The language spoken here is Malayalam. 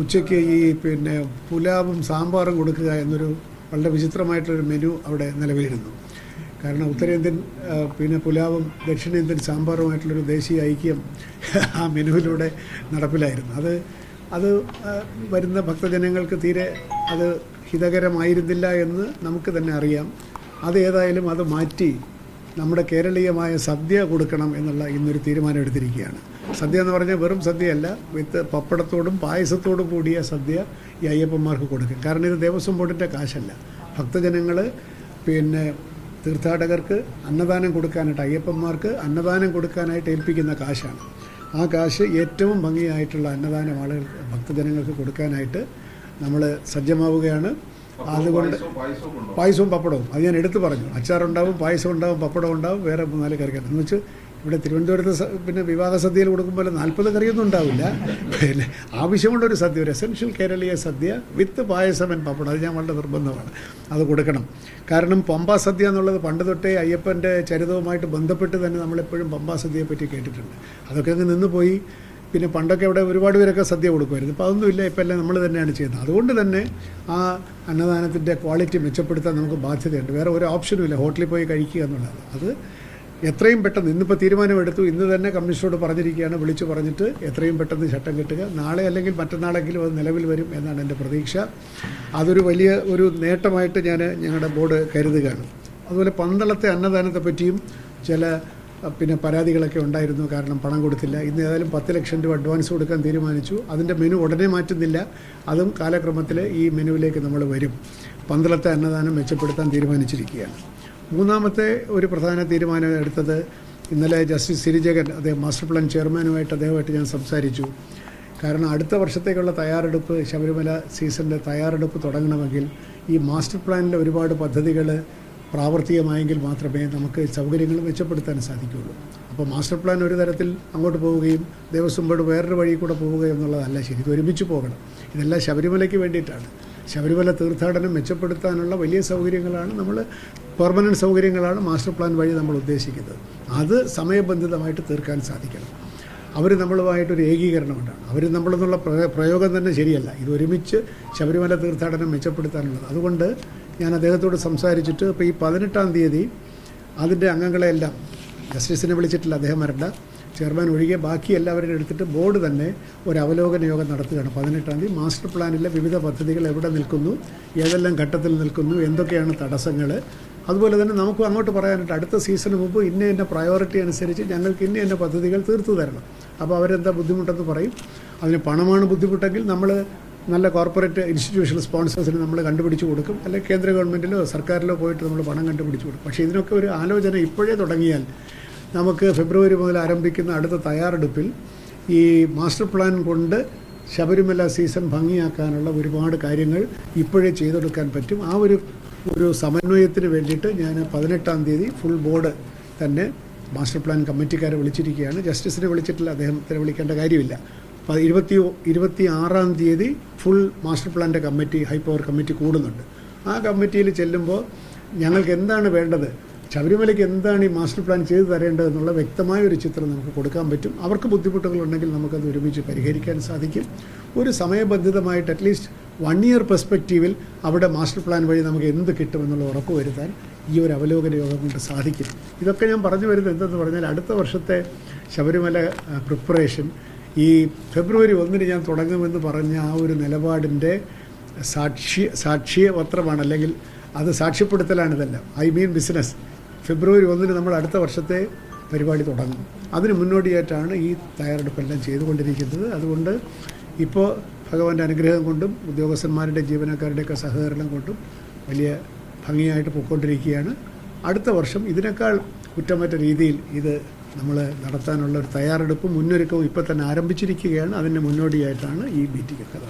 ഉച്ചയ്ക്ക് ഈ പിന്നെ പുലാവും സാമ്പാറും കൊടുക്കുക എന്നൊരു വളരെ വിചിത്രമായിട്ടൊരു മെനു അവിടെ നിലവിലിരുന്നു. കാരണം ഉത്തരേന്ത്യൻ പിന്നെ പുലാവും ദക്ഷിണേന്ത്യൻ സാമ്പാറുമായിട്ടുള്ളൊരു ദേശീയ ഐക്യം ആ മെനുവിലൂടെ നടപ്പിലായിരുന്നു. അത് അത് വരുന്ന ഭക്തജനങ്ങൾക്ക് തീരെ അത് ഹിതകരമായിരുന്നില്ല എന്ന് നമുക്ക് തന്നെ അറിയാം. അത് ഏതായാലും അത് മാറ്റി നമ്മുടെ കേരളീയമായ സദ്യ കൊടുക്കണം എന്നുള്ള ഇന്നൊരു തീരുമാനം എടുത്തിരിക്കുകയാണ് സദ്യ എന്ന് പറഞ്ഞാൽ വെറും സദ്യയല്ല വിത്ത് പപ്പടത്തോടും പായസത്തോടും കൂടിയ സദ്യ ഈ അയ്യപ്പന്മാർക്ക് കൊടുക്കും. കാരണം ഇത് ദേവസ്വം ബോർഡിന്റെ കാശല്ല. ഭക്തജനങ്ങൾ പിന്നെ തീർത്ഥാടകർക്ക് അന്നദാനം കൊടുക്കാനായിട്ട് അയ്യപ്പന്മാർക്ക് അന്നദാനം കൊടുക്കാനായിട്ട് ഏൽപ്പിക്കുന്ന കാശാണ്. ആ കാശ് ഏറ്റവും ഭംഗിയായിട്ടുള്ള അന്നദാനം ആളുകൾ ഭക്തജനങ്ങൾക്ക് കൊടുക്കാനായിട്ട് നമ്മൾ സജ്ജമാവുകയാണ്. അതുകൊണ്ട് പായസവും പപ്പടവും. അത് ഞാൻ എടുത്തു പറഞ്ഞു. അച്ചാറുണ്ടാവും പായസം ഉണ്ടാവും പപ്പടം ഉണ്ടാവും വേറെ നാല് കറികൾ. എന്ന് വെച്ച് ഇവിടെ തിരുവനന്തപുരത്ത് പിന്നെ വിവാഹ സദ്യയിൽ കൊടുക്കുമ്പോൾ നാൽപ്പത് കറിയൊന്നും ഉണ്ടാവില്ല. പിന്നെ ആവശ്യമുള്ള ഒരു സദ്യ ഒരു എസെൻഷ്യൽ കേരളീയ സദ്യ വിത്ത് പായസം ആൻഡ് പപ്പടം. അത് ഞാൻ വളരെ നിർബന്ധമാണ്. അത് കൊടുക്കണം. കാരണം പമ്പാ സദ്യ എന്നുള്ളത് പണ്ട് തൊട്ടേ അയ്യപ്പന്റെ ചരിതവുമായിട്ട് ബന്ധപ്പെട്ട് തന്നെ നമ്മളെപ്പോഴും പമ്പാ സദ്യയെ പറ്റി കേട്ടിട്ടുണ്ട്. അതൊക്കെ അങ്ങ് നിന്ന് പോയി. പിന്നെ പണ്ടൊക്കെ അവിടെ ഒരുപാട് പേരൊക്കെ സദ്യ കൊടുക്കുമായിരുന്നു. ഇപ്പോൾ അതൊന്നുമില്ല ഇപ്പോൾ എല്ലാം നമ്മൾ തന്നെയാണ് ചെയ്യുന്നത്. അതുകൊണ്ട് തന്നെ ആ അന്നദാനത്തിന്റെ ക്വാളിറ്റി മെച്ചപ്പെടുത്താൻ നമുക്ക് ബാധ്യതയുണ്ട്. വേറെ ഒരു ഓപ്ഷനും ഇല്ല. ഹോട്ടലിൽ പോയി കഴിക്കുക എന്നുള്ളത്. അത് എത്രയും പെട്ടെന്ന് ഇന്നിപ്പോൾ തീരുമാനമെടുത്തു. ഇന്ന് തന്നെ കമ്മീഷനോട് പറഞ്ഞിരിക്കുകയാണ് വിളിച്ചു പറഞ്ഞിട്ട് എത്രയും പെട്ടെന്ന് ചട്ടം കിട്ടുക. നാളെ അല്ലെങ്കിൽ മറ്റന്നാളെങ്കിലും അത് നിലവിൽ വരും എന്നാണ് എന്റെ പ്രതീക്ഷ. അതൊരു വലിയ ഒരു നേട്ടമായിട്ട് ഞാൻ ഞങ്ങളുടെ ബോർഡ് കരുതുകയാണ്. അതുപോലെ പന്തളത്തെ അന്നദാനത്തെ പറ്റിയും ചില പിന്നെ പരാതികളൊക്കെ ഉണ്ടായിരുന്നു. കാരണം പണം കൊടുത്തില്ല. ഇന്ന് ഏതായാലും പത്ത് ലക്ഷം രൂപ അഡ്വാൻസ് കൊടുക്കാൻ തീരുമാനിച്ചു. അതിന്റെ മെനു ഉടനെ മാറ്റുന്നില്ല. അതും കാലക്രമത്തിൽ ഈ മെനുവിലേക്ക് നമ്മൾ വരും. പന്തളത്തെ അന്നദാനം മെച്ചപ്പെടുത്താൻ തീരുമാനിച്ചിരിക്കുകയാണ്. മൂന്നാമത്തെ ഒരു പ്രധാന തീരുമാനം എടുത്തത് ഇന്നലെ ജസ്റ്റിസ് സിരിജഗൻ അദ്ദേഹം മാസ്റ്റർ പ്ലാൻ ചെയർമാനുമായിട്ട് അദ്ദേഹമായിട്ട് ഞാൻ സംസാരിച്ചു. കാരണം അടുത്ത വർഷത്തേക്കുള്ള തയ്യാറെടുപ്പ് ശബരിമല സീസണിന്റെ തയ്യാറെടുപ്പ് തുടങ്ങണമെങ്കിൽ ഈ മാസ്റ്റർ പ്ലാനിലെ ഒരുപാട് പദ്ധതികൾ പ്രാവർത്തികമായെങ്കിൽ മാത്രമേ നമുക്ക് സൗകര്യങ്ങൾ മെച്ചപ്പെടുത്താൻ സാധിക്കുകയുള്ളൂ. അപ്പോൾ മാസ്റ്റർ പ്ലാൻ ഒരു തരത്തിൽ അങ്ങോട്ട് പോവുകയും ദേവസ്വം ബോർഡ് വേറൊരു വഴി കൂടെ പോവുകയും എന്നുള്ളതല്ല ശരി ഇത് ഒരുമിച്ച് പോകണം. ഇതെല്ലാം ശബരിമലയ്ക്ക് വേണ്ടിയിട്ടാണ്. ശബരിമല തീർത്ഥാടനം മെച്ചപ്പെടുത്താനുള്ള വലിയ സൗകര്യങ്ങളാണ് നമ്മൾ പെർമനന്റ് സൗകര്യങ്ങളാണ് മാസ്റ്റർ പ്ലാൻ വഴി നമ്മൾ ഉദ്ദേശിക്കുന്നത്. അത് സമയബന്ധിതമായിട്ട് തീർക്കാൻ സാധിക്കണം. അവർ നമ്മളുമായിട്ടൊരു ഏകീകരണം ഉണ്ടാണ് അവർ നമ്മളെന്നുള്ള പ്രയോ- പ്രയോഗം തന്നെ ശരിയല്ല. ഇത് ഒരുമിച്ച് ശബരിമല തീർത്ഥാടനം മെച്ചപ്പെടുത്താനുള്ളത്. അതുകൊണ്ട് ഞാൻ അദ്ദേഹത്തോട് സംസാരിച്ചിട്ട് ഇപ്പോൾ ഈ പതിനെട്ടാം തീയതി അതിന്റെ അംഗങ്ങളെല്ലാം ജസ്റ്റിസിനെ വിളിച്ചിട്ടില്ല അദ്ദേഹം വരണ്ട. ചെയർമാൻ ഒഴികെ ബാക്കി എല്ലാവരും എടുത്തിട്ട് ബോർഡ് തന്നെ ഒരു അവലോകന യോഗം നടത്തുകയാണ്. പതിനെട്ടാം തീയതി മാസ്റ്റർ പ്ലാനിലെ വിവിധ പദ്ധതികൾ എവിടെ നിൽക്കുന്നു ഏതെല്ലാം ഘട്ടത്തിൽ നിൽക്കുന്നു എന്തൊക്കെയാണ് തടസ്സങ്ങൾ. അതുപോലെ തന്നെ നമുക്ക് അങ്ങോട്ട് പറയാനായിട്ട് അടുത്ത സീസണ് മുമ്പ് ഇന്ന ഇന്ന പ്രയോറിറ്റി അനുസരിച്ച് ഞങ്ങൾക്ക് ഇന്ന ഇന്ന പദ്ധതികൾ തീർത്തു തരണം. അപ്പോൾ അവരെന്താ ബുദ്ധിമുട്ടെന്ന് പറയും. അതിന് പണമാണ് ബുദ്ധിമുട്ടെങ്കിൽ നമ്മൾ നല്ല കോർപ്പറേറ്റ് ഇൻസ്റ്റിറ്റ്യൂഷണൽ സ്പോൺസേഴ്സിന് നമ്മൾ കണ്ടുപിടിച്ച് കൊടുക്കും. അല്ലെങ്കിൽ കേന്ദ്ര ഗവൺമെന്റിലോ സർക്കാരിലോ പോയിട്ട് നമ്മൾ പണം കണ്ടുപിടിച്ച് കൊടുക്കും. പക്ഷേ ഇതിനൊക്കെ ഒരു ആലോചന ഇപ്പോഴേ തുടങ്ങിയാൽ നമുക്ക് ഫെബ്രുവരി മുതൽ ആരംഭിക്കുന്ന അടുത്ത തയ്യാറെടുപ്പിൽ ഈ മാസ്റ്റർ പ്ലാൻ കൊണ്ട് ശബരിമല സീസൺ ഭംഗിയാക്കാനുള്ള ഒരുപാട് കാര്യങ്ങൾ ഇപ്പോഴേ ചെയ്തെടുക്കാൻ പറ്റും. ആ ഒരു ഒരു സമന്വയത്തിന് വേണ്ടിയിട്ട് ഞാൻ പതിനെട്ടാം തീയതി ഫുൾ ബോർഡ് തന്നെ മാസ്റ്റർ പ്ലാൻ കമ്മിറ്റിക്കാരെ വിളിച്ചിരിക്കുകയാണ്. ജസ്റ്റിസിനെ വിളിച്ചിട്ടില്ല അദ്ദേഹത്തിന് വിളിക്കേണ്ട കാര്യമില്ല. അപ്പോൾ ഇരുപത്തി ഇരുപത്തി ആറാം തീയതി ഫുൾ മാസ്റ്റർ പ്ലാന്റെ കമ്മിറ്റി ഹൈ പവർ കമ്മിറ്റി കൂടുന്നുണ്ട്. ആ കമ്മിറ്റിയിൽ ചെല്ലുമ്പോൾ ഞങ്ങൾക്ക് എന്താണ് വേണ്ടത്? ശബരിമലയ്ക്ക് എന്താണ് ഈ മാസ്റ്റർ പ്ലാൻ ചെയ്തു തരേണ്ടതെന്നുള്ള വ്യക്തമായ ഒരു ചിത്രം നമുക്ക് കൊടുക്കാൻ പറ്റും. അവർക്ക് ബുദ്ധിമുട്ടുകളുണ്ടെങ്കിൽ നമുക്കത് ഒരുമിച്ച് പരിഹരിക്കാൻ സാധിക്കും. ഒരു സമയബന്ധിതമായിട്ട് അറ്റ്ലീസ്റ്റ് വൺ ഇയർ പെർസ്പെക്റ്റീവിൽ അവിടെ മാസ്റ്റർ പ്ലാൻ വഴി നമുക്ക് എന്ത് കിട്ടുമെന്നുള്ള ഉറപ്പ് വരുത്താൻ ഈ ഒരു അവലോകന യോഗം കൊണ്ട് സാധിക്കും. ഇതൊക്കെ ഞാൻ പറഞ്ഞു വരുന്നത് എന്തെന്ന് പറഞ്ഞാൽ അടുത്ത വർഷത്തെ ശബരിമല പ്രിപ്പറേഷൻ ഈ ഫെബ്രുവരി ഒന്നിന് ഞാൻ തുടങ്ങുമെന്ന് പറഞ്ഞ ആ ഒരു നിലപാടിന്റെ സാക്ഷി സാക്ഷിയ പത്രമാണ് അല്ലെങ്കിൽ അത് സാക്ഷ്യപ്പെടുത്തലാണ് ഇതെല്ലാം. ഐ മീൻ ബിസിനസ് ഫെബ്രുവരി ഒന്നിന് നമ്മൾ അടുത്ത വർഷത്തെ പരിപാടി തുടങ്ങും. അതിന് മുന്നോടിയായിട്ടാണ് ഈ തയ്യാറെടുപ്പെല്ലാം ചെയ്തുകൊണ്ടിരിക്കുന്നത്. അതുകൊണ്ട് ഇപ്പോൾ ഭഗവാന്റെ അനുഗ്രഹം കൊണ്ടും ഉദ്യോഗസ്ഥന്മാരുടെ ജീവനക്കാരുടെയൊക്കെ സഹകരണം കൊണ്ടും വലിയ ഭംഗിയായിട്ട് പോയിക്കൊണ്ടിരിക്കുകയാണ്. അടുത്ത വർഷം ഇതിനേക്കാൾ കുറ്റമറ്റ രീതിയിൽ ഇത് നമ്മൾ നടത്താനുള്ള ഒരു തയ്യാറെടുപ്പും മുന്നൊരുക്കവും ഇപ്പോൾ തന്നെ ആരംഭിച്ചിരിക്കുകയാണ്. അതിന്റെ മുന്നോടിയായിട്ടാണ് ഈ മീറ്റിംഗ് ഒക്കെ